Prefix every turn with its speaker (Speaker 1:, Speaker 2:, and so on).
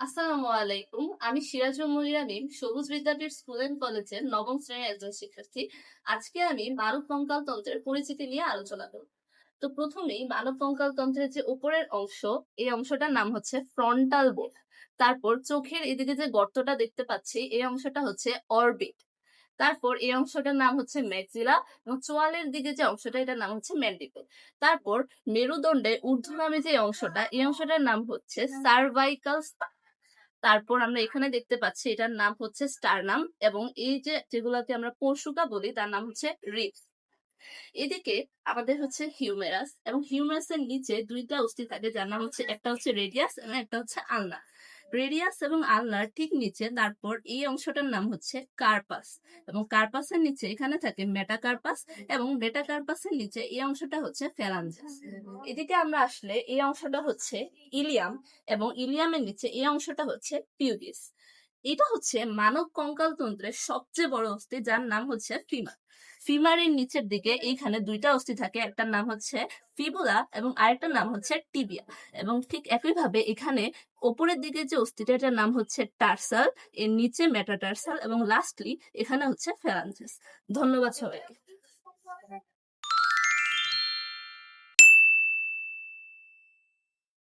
Speaker 1: আসসালামু আলাইকুম। আমি সিরাজুল মনিরা সবুজ বিদ্যাপীঠ স্কুল এন্ড কলেজের নবম শ্রেণির একজন শিক্ষার্থী। আজকে আমি মানব কঙ্কাল তন্ত্রের পরিচিতি নিয়ে আলোচনা করব। তো প্রথমেই মানব কঙ্কাল তন্ত্রের যে উপরের অংশ, এই অংশটার নাম হচ্ছে ফ্রন্টাল বোর্ড। তারপর চোখের এদিকে যে গর্তটা দেখতে পাচ্ছি, এই অংশটা হচ্ছে অরবিট। তারপর এই অংশটার নাম হচ্ছে ম্যাক্সিলা এবং চোয়ালের দিকে যে অংশটা, এটার নাম হচ্ছে ম্যান্ডিবল তারপর মেরুদণ্ডে ঊর্ধ্বগামী যে অংশটা, এই অংশটার নাম হচ্ছে সার্ভাইকাল তারপর আমরা এখানে দেখতে পাচ্ছি এটার নাম হচ্ছে স্টারনাম এবং এই যে যেগুলোকে আমরা পশুকা বলি, তার নাম হচ্ছে রিপস এদিকে আমাদের হচ্ছে হিউমেরাস এবং হিউমেরাসের নিচে দুইটা অস্থি থাকে, যার নাম হচ্ছে, একটা হচ্ছে রেডিয়াস এবং একটা হচ্ছে আলনা। রেডিয়াস এবং আলনার ঠিক নিচে, তারপর এই অংশটার নাম হচ্ছে কার্পাস এবং কার্পাসের নিচে এখানে থাকে মেটাকার্পাস এবং মেটাকার্পাসের নিচে এই অংশটা হচ্ছে ফ্যালাঞ্জাস এদিকে আমরা আসলে এই অংশটা হচ্ছে ইলিয়াম এবং ইলিয়ামের নিচে এই অংশটা হচ্ছে পিউবিস এটা হচ্ছে মানব কঙ্কাল তন্ত্রের সবচেয়ে বড় অস্থি, যার নাম হচ্ছে ফিমার। ফিমারের নিচের দিকে এইখানে দুইটা অস্থি থাকে, একটার নাম হচ্ছে ফিবুলা এবং আরেকটার নাম হচ্ছে টিবিয়া। এবং ঠিক একইভাবে এখানে ওপরের দিকে যে অস্থিটা, এটার নাম হচ্ছে টার্সাল, এর নিচে মেটাটার্সাল এবং লাস্টলি এখানে হচ্ছে ফেরাঞ্জাস ধন্যবাদ সবাইকে।